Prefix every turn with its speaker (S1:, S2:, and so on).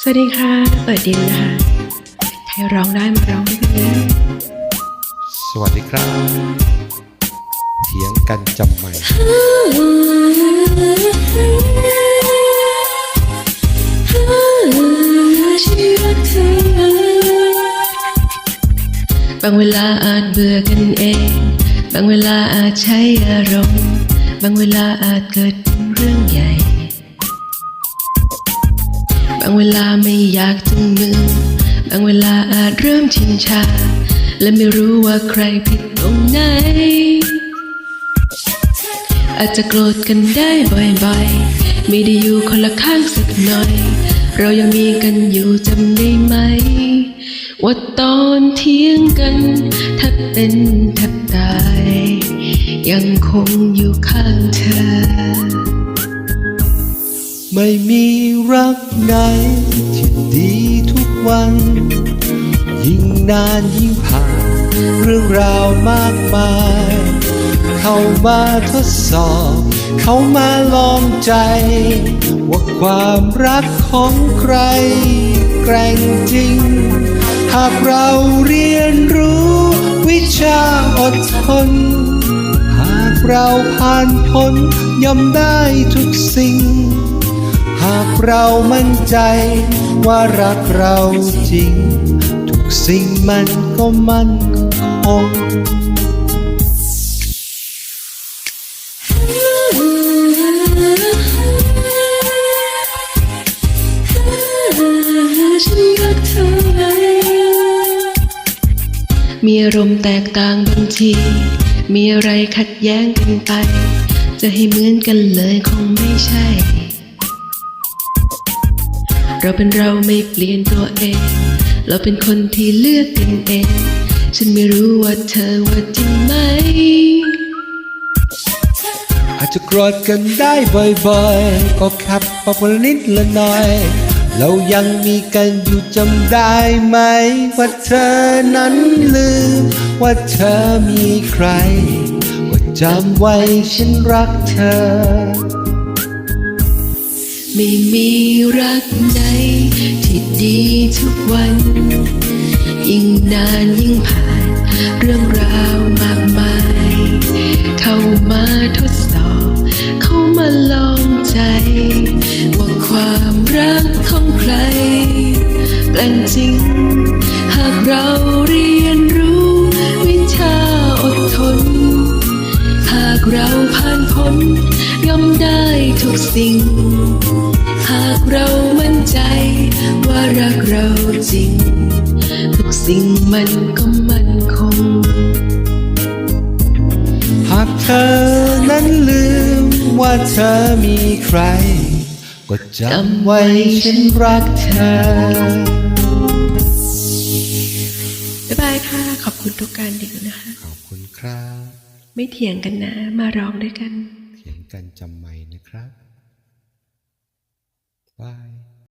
S1: สวัสดีค่ะเปิดดิวนะคะใครร้องได้มาร้องด้วยกันนะ
S2: สวัสดีครับ เถียงกันจำไม่
S1: บางเวลาอาจเบื่อกันเอง บางเวลาอาจใช้อารมณ์ บางเวลาอาจเกิดเป็นเรื่องใหญ่บางเวลาไม่อยากจุงมือบางเวลาอาจเริ่มชินชา และไม่รู้ว่าใครผิดตรงไหน อาจจะโกรธกันได้บ่อยๆ ไม่ได้อยู่คนละข้างสักหน่อย เรายังมีกันอยู่จำได้ไหม ว่าตอนเที่ยงกันแทบเป็นแทบตาย ยังคงอยู่ข้างเธอ
S2: ไม่มีรักไหนที่ดีทุกวัน ยิ่งนานยิ่งผ่าน เรื่องราวมากมาย เข้ามาทดสอบ เข้ามาลองใจ ว่าความรักของใคร แกร่งจริง หากเราเรียนรู้ วิชาอดทน หากเราผ่านพ้นย่อมได้ทุกสิ่ง หากเรามั่นใจ ว่ารักเราจริง ทุกสิ่งมันก็มั่นคง
S1: ฉันรักเธอมีอารมณ์แตกต่างบางที มีอะไรขัดแย้งกันไป จะให้เหมือนกันเลยคงไม่ใช่ เราเป็นเราไม่เปลี่ยนตัวเอง เราเป็นคนที่เลือกกันเอง ฉันไม่รู้ว่าเธอว่าจริงไหม
S2: อาจจะโกรธกันได้บ่อยๆ ก็ขับปรับนิดละหน่อย เรายังมีกันอยู่จำได้ไหม ว่าเธอนั้นลืม ว่าเธอมีใคร ว่าจำไว้ฉันรักเธอ
S1: ไม่มีรักไหนที่ดีทุกวัน ยิ่งนานยิ่งผ่านเรื่องราวมากมาย เข้ามาทดสอบ เข้ามาลองใจ ว่าความรักของใครแปลงจริง หากเราเรียนรู้ วิชาอดทน หากเราผ่านพ้น ย่อมได้ทุกสิ่ง หากเรามั่นใจว่ารักเราจริง ทุกสิ่งมันก็มั่นคง
S2: หากเธอนั้นลืมว่าเธอมีใคร ก็จำไว้ฉันรักเธอ
S1: บ๊ายบายค่ะ ขอบคุณทุกการดื่มนะคะ
S2: ขอบคุณครับ
S1: ไม่เถียงกันนะ มาร้องด้วยกัน
S2: กันจำใหม่นะครับบาย